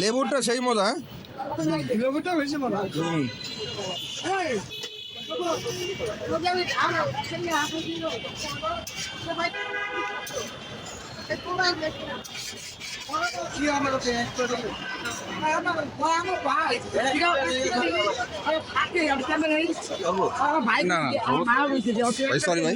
লেবুরটা সেই মজা হ্যাঁ? হুম। না, না, ভাই, sorry, ভাই।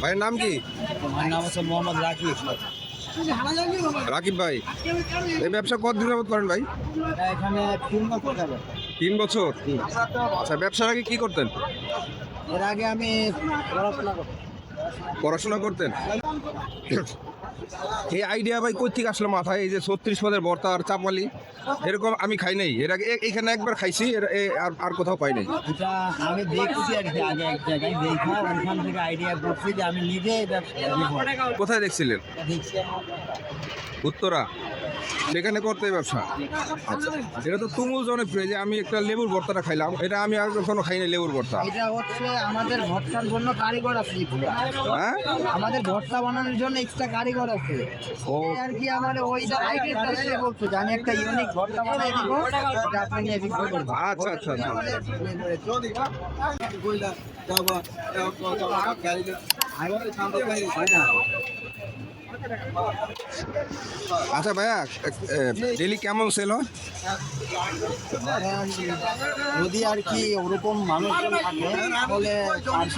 ভাইয়ের নাম কি? আমার নাম হচ্ছে মোহাম্মদ রাকিব। রাকিব ভাই। এই ব্যবসা কতদিন যাবত করেন ভাই? এখানে তিন বছর তিন বছর? আচ্ছা ব্যবসার আগে কি করতেন? এর আগে আমি পড়াশোনা করতাম। পড়াশোনা করতেন? এই আইডিয়া ভাই কই থেকে আসলো মাথায় এই যে ছত্রিশ পদের ভর্তা আর চাপালি। এরকম আমি খাই নাই। এর আগে এখানে একবার খাইছি এর আর আর কোথাও পাই নাই। আমি দেখছি আর আগে এক জায়গায় দেখা ওখান থেকে আইডিয়া করছি যে আমি নিজে। কোথায় দেখছিলেন? উত্তরা? সেখানে করতে ব্যবসা। আচ্ছা এটা তো তুমুল জনপ্রিয় যে আমি একটা লেবুর ভর্তাটা খাইলাম এটা আমি আর কখনো খাই নাই লেবুর ভর্তা। এটা হচ্ছে আমাদের ভর্তার জন্য কারিগর আছে হ্যাঁ? আমাদের ভর্তা বানানোর জন্য এক্সট্রা কারিগর আছে। ও। আর কি আমার ওই আইডিয়াটা সে বলছে আমি একটা ইউনিক ভর্তা বানাই দিব এটা আপনি নিয়ে বিক্রি করবেন আচ্ছা আচ্ছা আচ্ছা। আচ্ছা ভাইয়া ডেলি কেমন সেল হয়? যদি আর কি ওরকম থাকে তাহলে চার-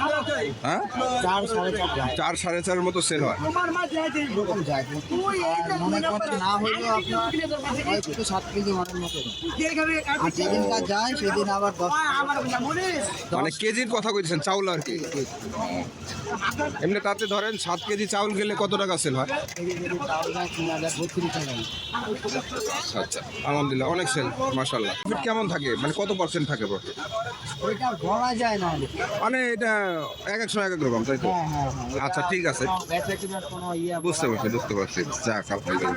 হ্যাঁ? চার সাড়ে চার চার সাড়ে চারের মতো সেল হয়। যায়। মনে না হলেও আপনার হয়তো সাত কেজি মানের মতো আর যেদিন কাজ যায় সেদিন আবার দশ মানে কেজির কথা কইছেন চাউল আর কি? এমনি তাতে ধরেন সাত কেজি চাউল গেলে কত টাকা সেল হয়? আচ্ছা আলহামদুলিল্লাহ, অনেক সেল মাশাল্লাহ প্রফিট কেমন থাকে? মানে কত পার্সেন্ট থাকে প্রফিট মানে এটা এক এক সময় এক এক রকম, তাই তো? আচ্ছা ঠিক আছে। বুঝতে পারছি বুঝতে পারছি। যাক, আলহামদুলিল্লাহ।